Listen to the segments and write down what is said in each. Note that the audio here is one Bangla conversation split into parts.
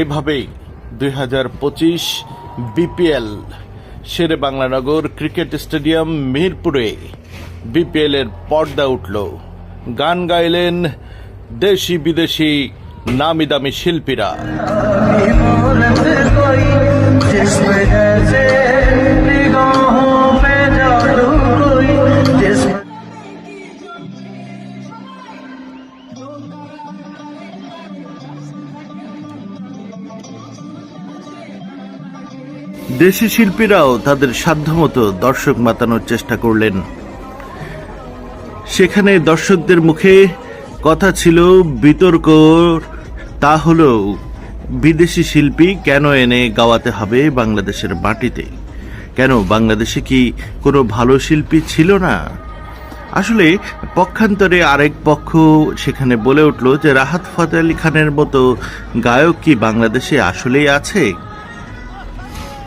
এইভাবেই দুই হাজার পঁচিশ BPL Sher-e Banglanagar cricket stadium মিরপুরে বিপিএল এর পর্দা উঠল। গান গাইলেন দেশি বিদেশি নামি দামি শিল্পীরা। দেশি শিল্পীরাও তাদের সাধ্যমতো দর্শক মাতানোর চেষ্টা করলেন। সেখানে দর্শকদের মুখে কথা ছিল, বিতর্ক, তা হলো বিদেশি শিল্পী কেন এনে গাওয়াতে হবে বাংলাদেশের মাটিতে? কেন বাংলাদেশে কি কোনো ভালো শিল্পী ছিল না? আসলে পক্ষান্তরে আরেক পক্ষ সেখানে বলে উঠল যে রাহাত ফতে আলী খানের মতো গায়ক কি বাংলাদেশে আসলেই আছে?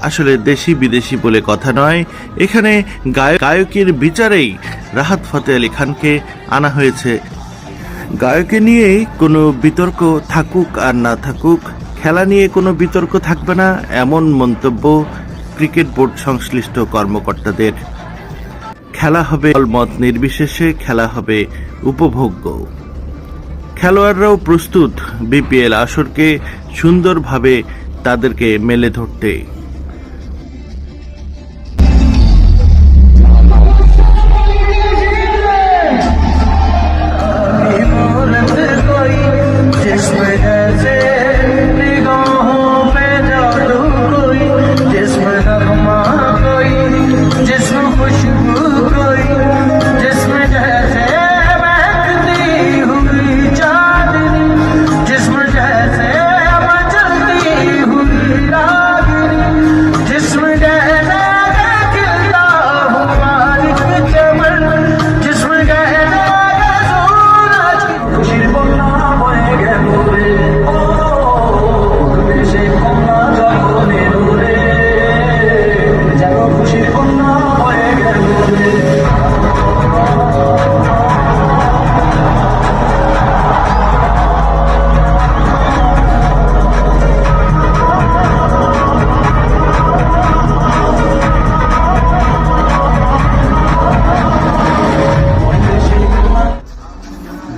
আসলে দেশি বিদেশি বলে কথা নয়। এখানে গায়ক, গায়কের বিচারেই রাহাত ফতে আলী খানকে আনা হয়েছে। গায়কে নিয়ে কোনো বিতর্ক থাকুক আর না থাকুক, খেলা নিয়ে কোনো বিতর্ক থাকবে না, এমন মন্তব্য ক্রিকেট বোর্ড সংশ্লিষ্ট কর্মকর্তাদের। খেলা হবে মত নির্বিশেষে, খেলা হবে উপভোগ্য। খেলোয়াড়রাও প্রস্তুত বিপিএল আসরকে সুন্দরভাবে তাদেরকে মেলে ধরতে।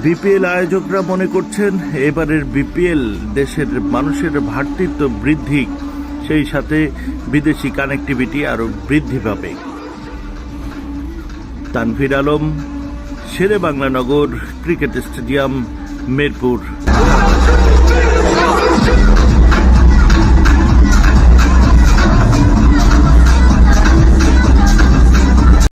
বিপিএল আয়োজকরা মনে করছেন এবারের বিপিএল দেশের মানুষের ভ্রাতৃত্ব বৃদ্ধি, সেই সাথে বিদেশি কানেক্টিভিটি আরও বৃদ্ধি পাবে। Tanvir Alam Sher-e Banglanagar cricket stadium, Mirpur.